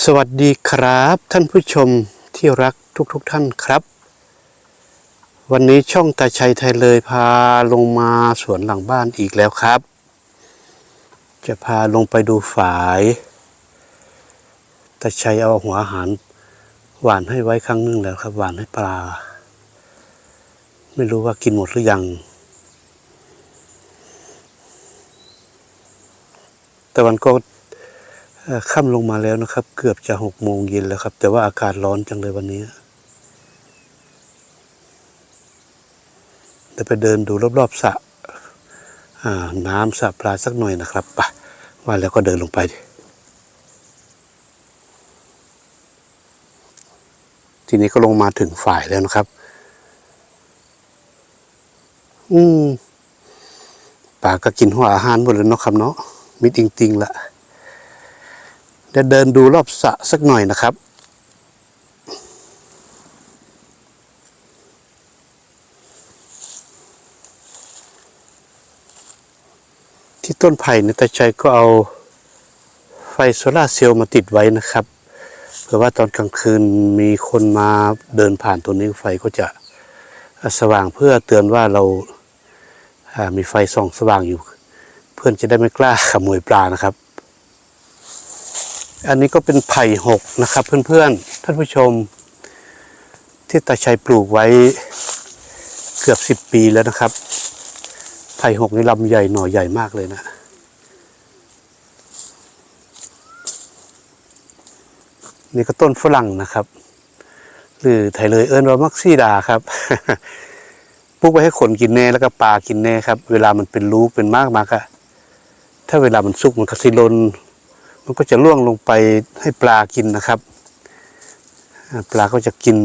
สวัสดีครับท่านผู้ชมที่รักทุกๆทท่านครับ วันนี้ช่องตาชัยไทยเลยพาลงมาสวนหลังบ้านอีกแล้วครับ จะพาลงไปดูฝายตาชัยเอาหัวอาหาร หวานให้ไว้ครั้งหนึงแล้วครับหวานให้ปลา ไม่รู้ว่ากินหมดหรือยัง แต่วันก็ ค่ำลงมาแล้วนะครับ เกือบจะหกโมงเย็นแล้วครับ แต่ว่าอากาศร้อนจังเลยวันนี้เดี๋ยวไปเดินดูรอบๆสระน้ำสระปลาสักหน่อยนะครับไปว่าแล้วก็เดินลงไปทีนี้ก็ลงมาถึงฝ่ายแล้วนะครับ อืมปลาก็กินหัวอาหารหมดแล้วเนาะครับเนาะมิดจริงๆละเดี๋ยวเดินดูรอบสระสักหน่อยนะครับ ที่ต้นไผ่เนี่ยตาชัยก็เอาไฟโซลาเซลล์มาติดไว้นะครับเผื่อว่าตอนกลางคืนมีคนมาเดินผ่านตัวนี้ไฟก็จะสว่างเพื่อเตือนว่าเราามีไฟส่องสว่างอยู่ เพื่อนจะได้ไม่กล้าขโมยปลานะครับ อันนี้ก็เป็นไผ่หกนะครับเพื่อนๆ ท่านผู้ชม ที่ตาชัยปลูกไว้เกือบสิบปีแล้วนะครับ ไผ่หกนี่ลำใหญ่หน่อใหญ่มากเลยนะนี่ก็ต้นฝรั่งนะครับ หรือไทยเลยเอิ้นว่ามักซีดาครับปลูกไว้ให้ขนกินแน่แล้วก็ปลากินแน่ครับ เวลามันเป็นลูกเป็นมากมากอะถ้าเวลามันสุกมันก็สิลน มันก็จะล่วงลงไปให้ปลากินนะครับ ปลาก็จะกิน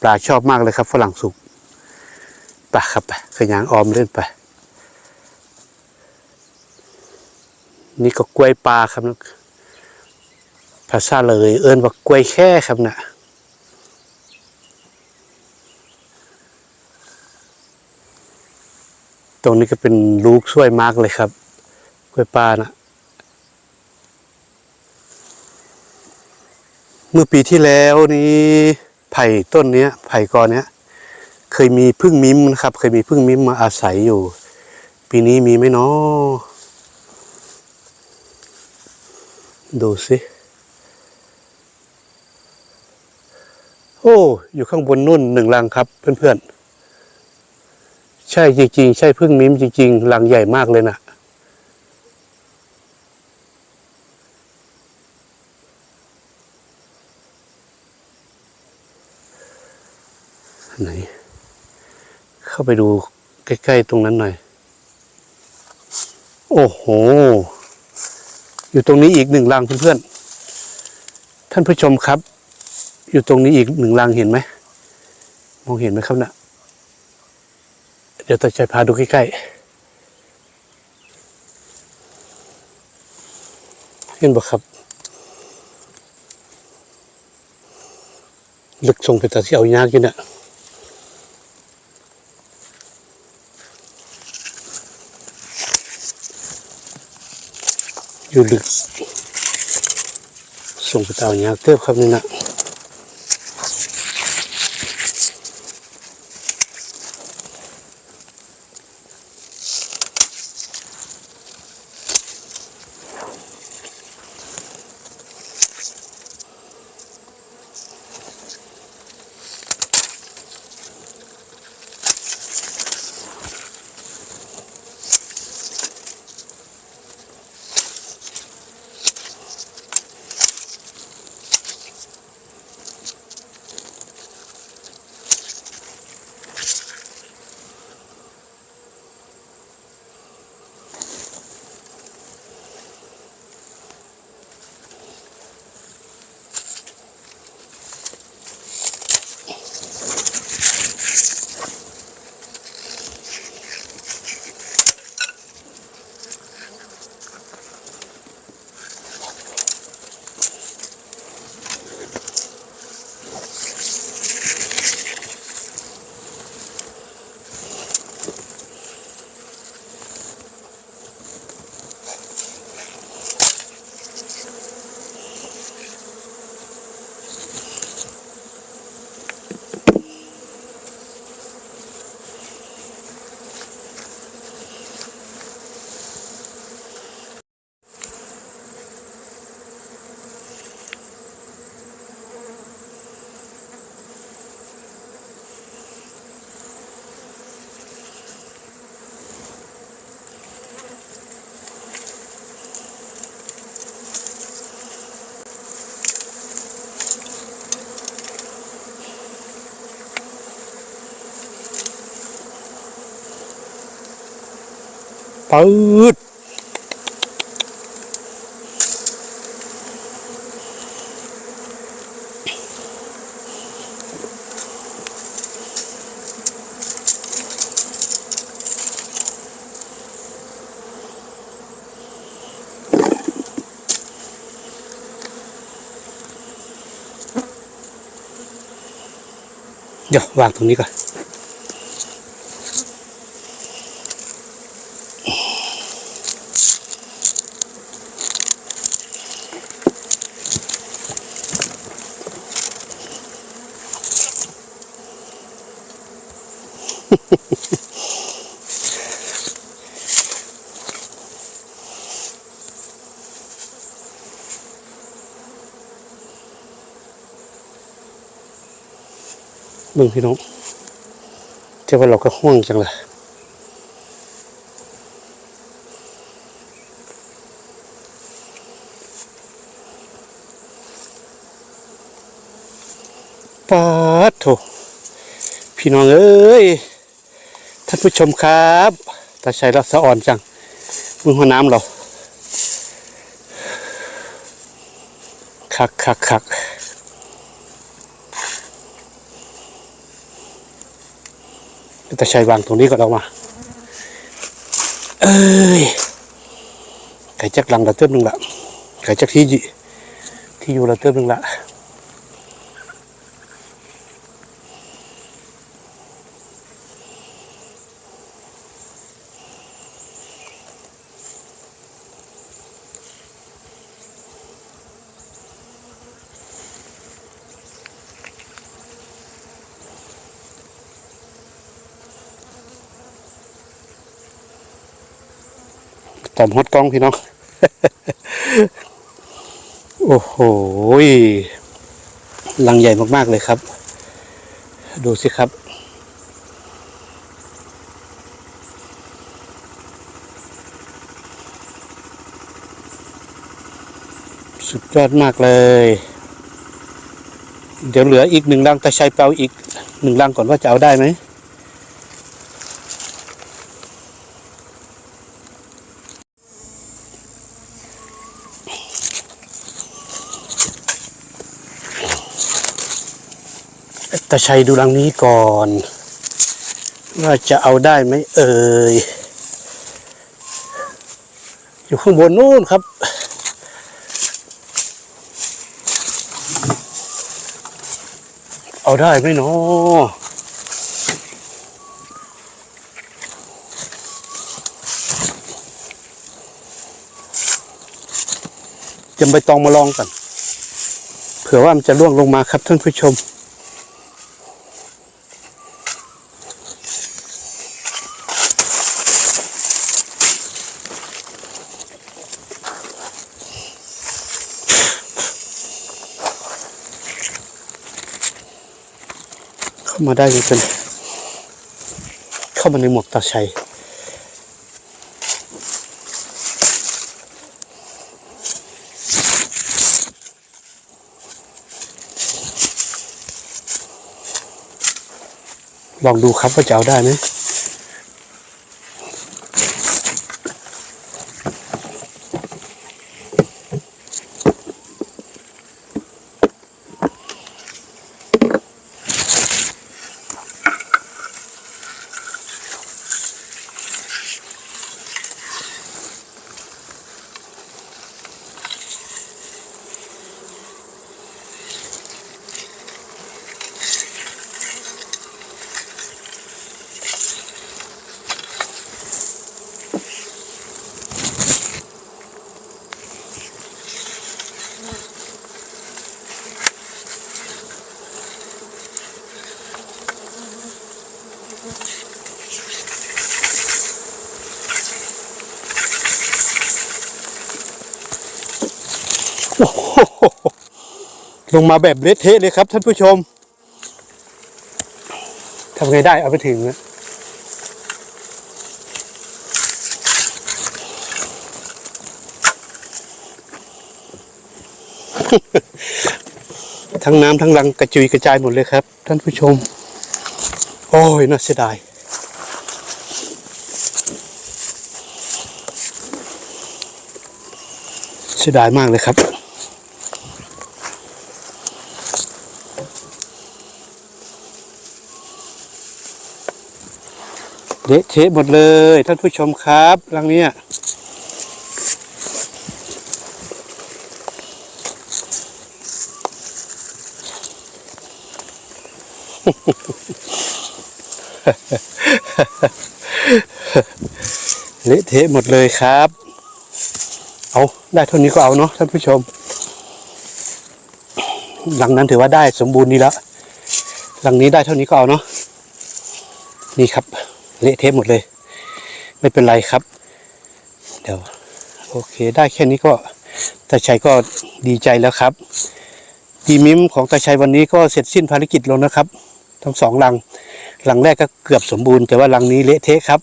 ปลาชอบมากเลยครับ ฝรั่งสุกไปครับไปขยางออมเล่นไป นี่ก็กล้วยปลาครับนะภาษาเลย เอิ้นว่ากล้วยแค่ครับนะตรงนี้ก็เป็นลูกช่วยมากเลยครับกล้วยปลาน่ะ เมื่อปีที่แล้วนี้ไผ่ต้นเนี้ย ไผ่กอเนี้ย เคยมีพึ่งมิ้มนะครับ เคยมีพึ่งมิ้มมาอาศัยอยู่ ปีนี้มีไหมเนาะดูสิ โอ้ อยู่ข้างบนนุ่นหนึ่งรังครับ เพื่อนๆ ใช่จริงๆ ใช่พึ่งมิ้มจริงๆ รังใหญ่มากเลยนะ ไหน เข้าไปดูใกล้ๆตรงนั้นหน่อย โอ้โห อยู่ตรงนี้อีกหนึ่งรังเพื่อนๆ ท่านผู้ชมครับ อยู่ตรงนี้อีกหนึ่งรังเห็นไหม มองเห็นไหมครับนะ่ะ เดี๋ยวตาใจพาดูใกล้ๆ เห็นบ่ครับลึกทรงไปแต่ที่เอายากอยู่เนี่ย อยู่ลึกส่งไปเตาเนี่ยเติบครับนี่นะ ปืดเดี๋ยววางตรงนี้ก่อน มึงพี่น้องเจ้าว่าเราก็ห่วงจังเลยปาดโถพี่น้องเอ้ยท่านผู้ชมครับตาชัยเราสะอ่อนจังมึงหัวน้ำเราคักคักคัก แต่ใช้วางตรงนี้ก็ออกมา เอ้ยไก่จักลังละเติมหนึ่งละไก่จักที่ที่อยู่ละเติมหนึ่งละ ตอมฮอตกล้องพี่น้อง โอ้โหลังใหญ่มากๆเลยครับ ดูสิครับ สุดยอดมากเลย เดี๋ยวเหลืออีกหนึ่งลังตะชัยเปเอาอีกหนึ่งลังก่อนว่าจะเอาได้ไหม ตาชัยดูรังนี้ก่อน ว่าจะเอาได้ไหมเอ่ย อยู่ข้างบนนู่นครับ เอาได้ไหมเนาะจะไปตองมาลองกันเผื่อว่ามันจะล่วงลงมาครับท่านผู้ชมามาได้ยังเป็นเข้ามาในหมวกตาชัยลองดูครับว่าจะเอาได้ไหม ลงมาแบบเละเทะเลยครับท่านผู้ชมทำไงได้เอาไปถึงนะทั้งน้ำทั้งรังกระจุยกระจายหมดเลยครับ ท่านผู้ชม โอ้ยน่าเสียดายเสียดายมากเลยครับ เละเทะหมดเลย ท่านผู้ชมครับรังเนี้ยเละเทะหมดเลยครับ เอาได้เท่านี้ก็เอาเนาะท่านผู้ชม หลังนั้นถือว่าได้สมบูรณ์ดีแล้ว หลังนี้ได้เท่านี้ก็เอาเนาะ นี่ครับ เละเทะหมดเลย ไม่เป็นไรครับ เดี๋ยวโอเคได้แค่นี้ก็ตาชัยก็ดีใจแล้วครับดีมิมของตาชัยวันนี้ก็เสร็จสิ้นภารกิจลงนะครับ ทั้งสองลังลังแรกก็เกือบสมบูรณ์แต่ว่าลังนี้เละเทะครับ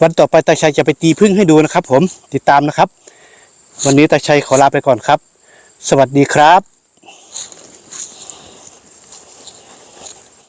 วันต่อไปตาชัยจะไปตีพึ่งให้ดูนะครับ ผมติดตามนะครับ วันนี้ตาชัยขอลาไปก่อนครับ สวัสดีครับ